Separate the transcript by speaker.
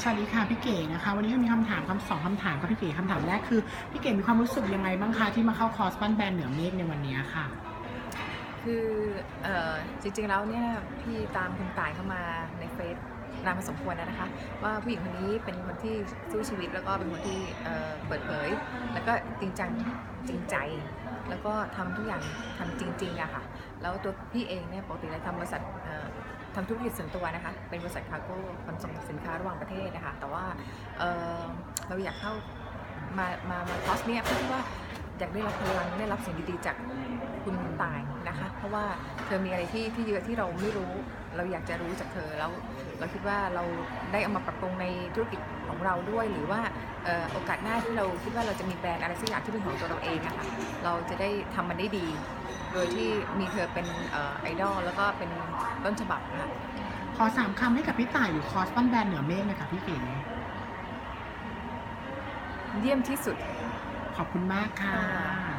Speaker 1: สวัสดีค่ะพี่เก๋นะคะ วันนี้มีคำถามคำสองคำถามกับพี่เก๋คำถามแรกคือพี่เก๋มีความรู้สึกยังไงบ้างคะที่มาเข้าคอร์สปั้นแบรนด์เหนือเมฆในวันนี้ค่ะ
Speaker 2: คือเออจริงๆแล้วเนี่ยพี่ตามคุณต่ายเข้ามาในเฟซนานพอสมควรแล้วนะคะ ว่าผู้หญิงคนนี้เป็นคนที่สู้ชีวิตแล้วก็เป็นคนที่เเปิดเผย แล้วก็จริงจังจริงใจ แล้วก็ทำทุกอย่างทำจริงๆอะค่ะแล้วตัวพี่เองเนี่ยปกติแล้วทำบริษัท ทำธุรกิจส่วนตัวนะคะ เป็นบริษัทคาร์โก้ขนส่งสินค้าระหว่างประเทศนะคะ แต่ว่าเเราอยากเข้ามา มา มาคอสเนี้ยเพื่อที่ว่าอยากได้รับพลังได้รับสิ่งดีๆจาก คุณต่ายนะคะ เพราะว่าเธอมีอะไรที่ที่เยอะที่เราไม่รู้ เราอยากจะรู้จากเธอแล้วเราคิดว่าเราได้เอามาปรับปรุงในธุรกิจของเราด้วย หรือว่าเอ่อโอกาสหน้าที่เราคิดว่าเราจะมีแบรนด์อะไรสักอย่างที่เป็นของตัวเราเองอะค่ะเราจะได้ทำมันได้ดี โดยที่มีเธอเป็นเอ่อไอดอลแล้วก็เป็นต้นฉบับค่ะ
Speaker 1: ขอสามคำให้กับพี่ต่ายหรือคอร์สปั้นแบรนด์เหนือเมฆเลยค่ะพี่เก๋
Speaker 2: เยี่ยมที่สุด
Speaker 1: ขอบคุณมากค่ะ
Speaker 2: ค่ะ